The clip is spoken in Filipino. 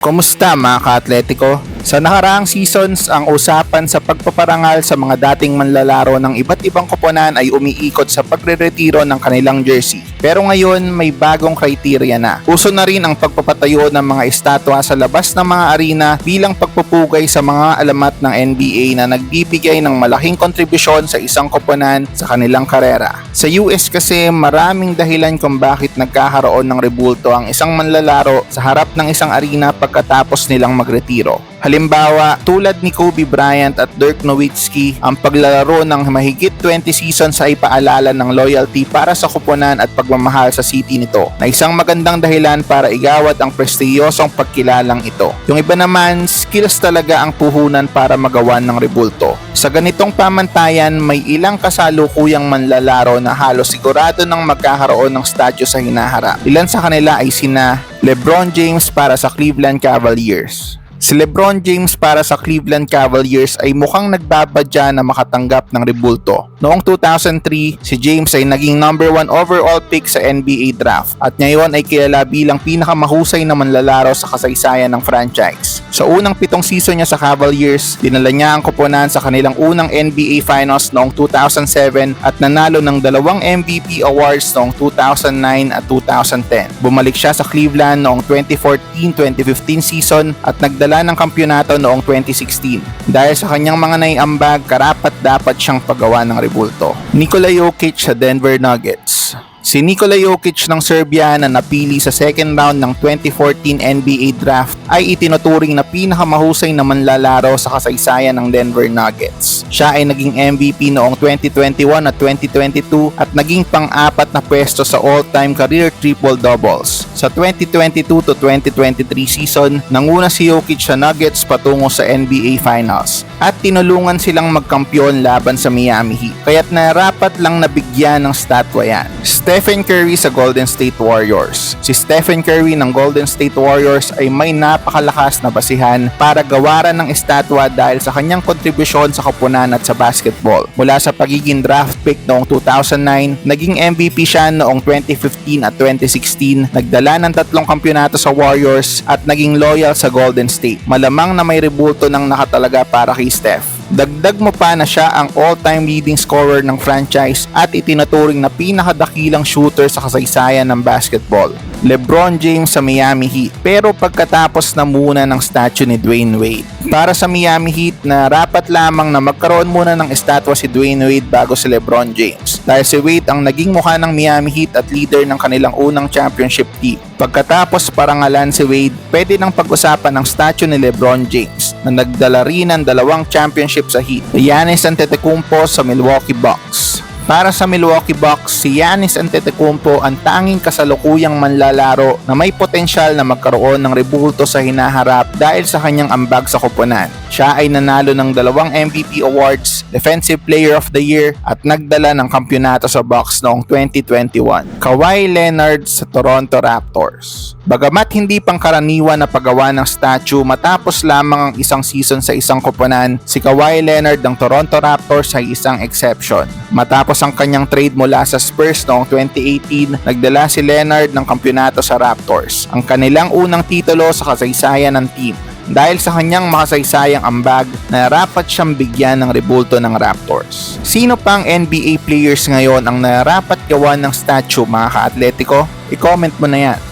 Kumusta mga ka-atletiko? Sa nakaraang seasons, ang usapan sa pagpaparangal sa mga dating manlalaro ng iba't ibang koponan ay umiikot sa pagre-retiro ng kanilang jersey. Pero ngayon, may bagong criteria na. Uso na rin ang pagpapatayo ng mga estatwa sa labas ng mga arena bilang pagpupugay sa mga alamat ng NBA na nagbibigay ng malaking kontribusyon sa isang koponan sa kanilang karera. Sa US kasi, maraming dahilan kung bakit nagkakaroon ng rebulto ang isang manlalaro sa harap ng isang arena pagkatapos nilang magretiro. Halimbawa, tulad ni Kobe Bryant at Dirk Nowitzki, ang paglalaro ng mahigit 20 seasons ay paalala ng loyalty para sa kuponan at pagmamahal sa city nito na isang magandang dahilan para igawad ang prestiyosong pagkilalang ito. Yung iba naman, skills talaga ang puhunan para magawan ng rebulto. Sa ganitong pamantayan, may ilang kasalukuyang manlalaro na halos sigurado ng magkakaroon ng statue sa hinaharap. Ilan sa kanila ay sina LeBron James para sa Cleveland Cavaliers. Si LeBron James para sa Cleveland Cavaliers ay mukhang nagbabadya na makatanggap ng rebulto. Noong 2003, si James ay naging number 1 overall pick sa NBA draft at ngayon ay kilala bilang pinakamahusay na manlalaro sa kasaysayan ng franchise. Sa unang pitong season niya sa Cavaliers, dinala niya ang koponan sa kanilang unang NBA Finals noong 2007 at nanalo ng dalawang MVP awards noong 2009 at 2010. Bumalik siya sa Cleveland noong 2014-2015 season at nagdala ng kampyonato noong 2016. Dahil sa kanyang mga naiambag, karapat dapat siyang paggawa ng rebulto. Nikola Jokic sa Denver Nuggets Si Nikola Jokic ng Serbia na napili sa second round ng 2014 NBA Draft ay itinuturing na pinakamahusay na manlalaro sa kasaysayan ng Denver Nuggets. Siya ay naging MVP noong 2021 at 2022 at naging pang-apat na pwesto sa all-time career triple-doubles. Sa 2022 to 2023 season, nanguna si Jokic sa Nuggets patungo sa NBA Finals at tinulungan silang magkampiyon laban sa Miami Heat. Kaya't narapat lang nabigyan ng statwa yan. Stephen Curry sa Golden State Warriors. Si Stephen Curry ng Golden State Warriors ay may napakalakas na basihan para gawaran ng estatwa dahil sa kanyang kontribusyon sa koponan at sa basketball. Mula sa pagiging draft pick noong 2009, naging MVP siya noong 2015 at 2016, nagdala ng tatlong kampyonato sa Warriors at naging loyal sa Golden State. Malamang na may rebulto ng nakatalaga para kay Steph. Dagdag mo pa na siya ang all-time leading scorer ng franchise at itinuturing na pinakadakilang shooter sa kasaysayan ng basketball. LeBron James sa Miami Heat. Pero pagkatapos na muna ng statue ni Dwayne Wade. Para sa Miami Heat na rapat lamang na magkaroon muna ng estatwa si Dwayne Wade bago si LeBron James. Dahil si Wade ang naging mukha ng Miami Heat at leader ng kanilang unang championship team. Pagkatapos parangalan si Wade, pwede nang pag-usapan ng statue ni LeBron James na nagdala rin ng dalawang championship sa Heat. Giannis Antetokounmpo sa Milwaukee Bucks. Para sa Milwaukee Bucks, si Giannis Antetokounmpo ang tanging kasalukuyang manlalaro na may potensyal na magkaroon ng rebulto sa hinaharap dahil sa kanyang ambag sa koponan. Siya ay nanalo ng dalawang MVP awards, Defensive Player of the Year at nagdala ng kampyonato sa Bucks noong 2021. Kawhi Leonard sa Toronto Raptors. Bagamat hindi pangkaraniwan na paggawa ng statue matapos lamang ang isang season sa isang koponan, si Kawhi Leonard ng Toronto Raptors ay isang exception. Matapos ang kanyang trade mula sa Spurs noong 2018, nagdala si Leonard ng kampyonato sa Raptors, ang kanilang unang titulo sa kasaysayan ng team. Dahil sa kanyang makasaysayang ambag, narapat siyang bigyan ng rebulto ng Raptors. Sino pang NBA players ngayon ang narapat gawan ng statue mga ka-atletiko? I-comment mo na yan.